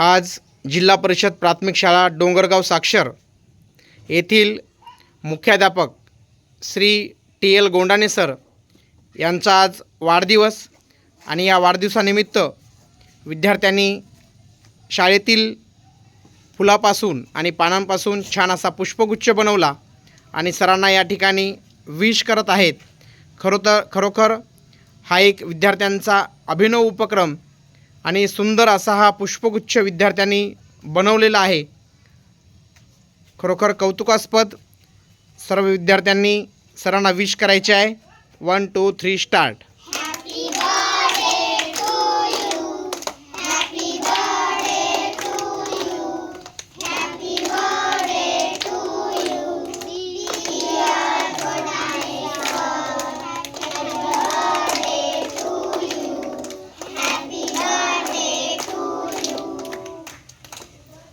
आज जिल्हा परिषद प्राथमिक शाळा डोंगरगाव साक्षर येथील मुख्याध्यापक Shri T L Gondane sir यांचा आज वाढदिवस आणि या वाढदिवसानिमित्त विद्यार्थ्यांनी शाळेतील फुलापासून आणि पानांपासून छान असा पुष्पगुच्छ बनवला आणि सरांना या ठिकाणी विश करत आहेत. खरो तर खरोखर हा एक विद्यार्थ्यांचा अभिनव उपक्रम आणि सुंदर असा हा पुष्पगुच्छ विद्यार्थ्यांनी बनवलेला आहे. खरोखर कौतुकास्पद सर्व विद्यार्थ्यांनी सरांना विश करायचे आहे. One two three start